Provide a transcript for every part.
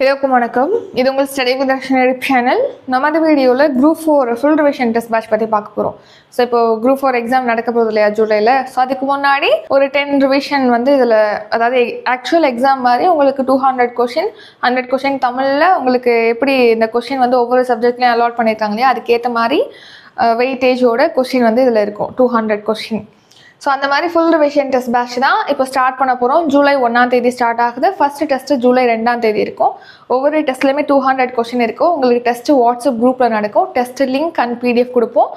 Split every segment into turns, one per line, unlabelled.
இதற்கும் வணக்கம். இது உங்கள் ஸ்டடி வித் சேனல். நம்ம வீடியோவில் group four full revision test batch பற்றி பார்க்க போகிறோம் ஸோ இப்போ குரூப் ஃபோர் எக்ஸாம் நடக்க போகுது இல்லையா ஜூலையில் ஸோ அதுக்கு முன்னாடி ஒரு டென் ரிவிஷன் வந்து இதில் அதாவது ஆக்சுவல் எக்ஸாம் மாதிரி உங்களுக்கு two hundred question hundred question தமிழில் உங்களுக்கு எப்படி இந்த கொஷின் வந்து ஒவ்வொரு சப்ஜெக்ட்லையும் அலாட் பண்ணியிருக்காங்க இல்லையா அதுக்கேற்ற மாதிரி வெயிட்டேஜோட கொஷின் வந்து இதில் இருக்கும் டூ ஹண்ட்ரட் கொஷின் ஸோ அந்த மாதிரி ஃபுல் ரிவிஷன் டெஸ்ட் பேட்ச் தான் இப்போ ஸ்டார்ட் பண்ண போகிறோம் ஜூலை ஒன்றாம் தேதி ஸ்டார்ட் ஆகுது. ஃபஸ்ட்டு டெஸ்ட்டு ஜூலை ரெண்டாம் தேதி இருக்கும். ஒவ்வொரு டெஸ்ட்லையுமே டூ ஹண்ட்ரட் கொஷின் இருக்கும். உங்களுக்கு டெஸ்ட்டு வாட்ஸ்அப் குரூப்பில் நடக்கும். டெஸ்ட்டு லிங்க் அண்ட் பிடிஎஃப் கொடுப்போம்.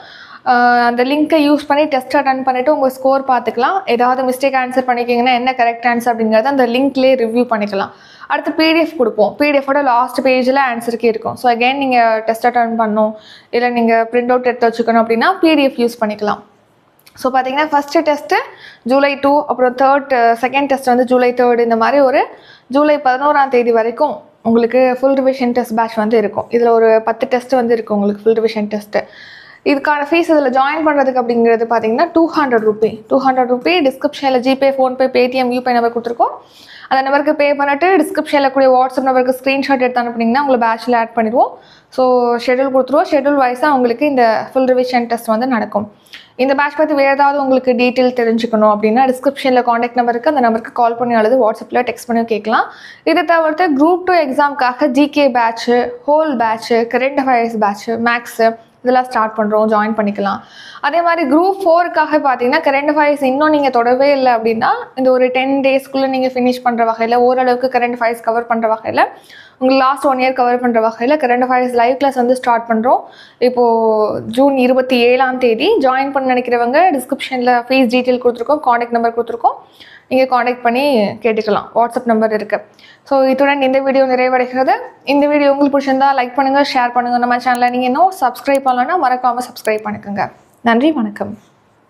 அந்த லிங்க்கை யூஸ் பண்ணி டெஸ்ட் அட்டன் பண்ணிவிட்டு உங்கள் ஸ்கோர் பார்த்துக்கலாம். ஏதாவது மிஸ்டேக் ஆன்சர் பண்ணிக்கிங்கன்னா என்ன கரெக்ட் ஆன்சர் அப்படிங்கிறத அந்த லிங்க்லேயே ரிவ்யூ பண்ணிக்கலாம். அடுத்து பிடிஎஃப் கொடுப்போம். பிடிஎஃபோட லாஸ்ட் பேஜில் ஆன்சருக்கே இருக்கும். ஸோ அகைன் நீங்கள் டெஸ்ட் அட்டன் பண்ணணும். இல்லை நீங்கள் பிரிண்ட் அவுட் எடுத்து வச்சுக்கணும் அப்படின்னா பிடிஎஃப் யூஸ் பண்ணிக்கலாம். ஸோ பார்த்தீங்கன்னா ஃபஸ்ட்டு டெஸ்ட்டு ஜூலை டூ அப்புறம் தேர்ட் செகண்ட் டெஸ்ட் வந்து ஜூலை தேர்ட் இந்த மாதிரி ஒரு ஜூலை பதினோராம் தேதி வரைக்கும் உங்களுக்கு ஃபுல் ரிவிஷன் டெஸ்ட் பேட்ச் வந்து இருக்கும். இதில் ஒரு பத்து டெஸ்ட் வந்து இருக்கும் உங்களுக்கு ஃபுல் ரிவிஷன் டெஸ்ட்டு இதுக்கான ஃபீஸ் இதில் ஜாயின் பண்ணுறதுக்கு அப்படிங்கிறது பார்த்தீங்கன்னா two hundred rupee two hundred rupee டிஸ்கிரிப்ஷனில் GPay PhonePe Paytm UPay number கொடுத்துருக்கோம். அந்த நம்பருக்கு பே பண்ணிட்டு டிஸ்கிரிப்ஷனில் கூடிய வாட்ஸ்அப் நம்பருக்கு ஸ்க்ரீன்ஷாட் எடுத்து அனுப்புனீங்கன்னா உங்களை பேட்சில் ஆட் பண்ணிடுவோம். ஸோ ஷெடியூல் கொடுத்துருவோம். ஷெடியூல் வைஸாக உங்களுக்கு இந்த ஃபுல் ரிவிஷன் டெஸ்ட் வந்து நடக்கும். இந்த பேட்ச் பற்றி வேறு ஏதாவது உங்களுக்கு டீட்டெயில் தெரிஞ்சுக்கணும் அப்படின்னா டிஸ்கிரிப்ஷனில் காண்டாக்ட் நம்பருக்கு அந்த நம்பருக்கு கால் பண்ணி அல்லது வாட்ஸ்அப்பில் டெக்ஸ்ட் பண்ணி கேட்கலாம். இதை தவிர்த்து group two எக்ஸாமுக்காக GK batch whole batch current affairs batch maths இதெல்லாம் ஸ்டார்ட் பண்ணுறோம் ஜாயின் பண்ணிக்கலாம். அதே மாதிரி குரூப் ஃபோருக்காக பார்த்தீங்கன்னா கரண்ட் அஃபேர்ஸ் இன்னும் நீங்கள் தொடவே இல்லை அப்படின்னா இந்த ஒரு டென் டேஸ்க்குள்ளே நீங்கள் ஃபினிஷ் பண்ணுற வகையில் ஓரளவுக்கு கரண்ட் அஃபேர்ஸ் கவர் பண்ணுற வகையில் உங்களுக்கு லாஸ்ட் ஒன் இயர் கவர் பண்ணுற வகையில் கரண்ட் அஃபேர்ஸ் லைவ் கிளாஸ் வந்து ஸ்டார்ட் பண்ணுறோம் இப்போது ஜூன் இருபத்தி ஏழாம் தேதி ஜாயின் பண்ண நினைக்கிறவங்க டிஸ்கிரிப்ஷனில் ஃபீஸ் டீட்டெயில் கொடுத்துருக்கோம் காண்டாக்ட் நம்பர் கொடுத்துருக்கோம். நீங்கள் காண்டாக்ட் பண்ணி கேட்டுக்கலாம். வாட்ஸ்அப் நம்பர் இருக்குது ஸோ இத்துடன் இந்த வீடியோ நிறைவடைகிறது. இந்த வீடியோ உங்களுக்கு பிடிச்சிருந்தா லைக் பண்ணுங்கள் ஷேர் பண்ணுங்கள் நம்ம சேனலில் நீங்கள் இன்னும் சப்ஸ்கிரைப் பண்ணலன்னா மறக்காமல் சப்ஸ்கிரைப் பண்ணிக்கோங்க. நன்றி வணக்கம்.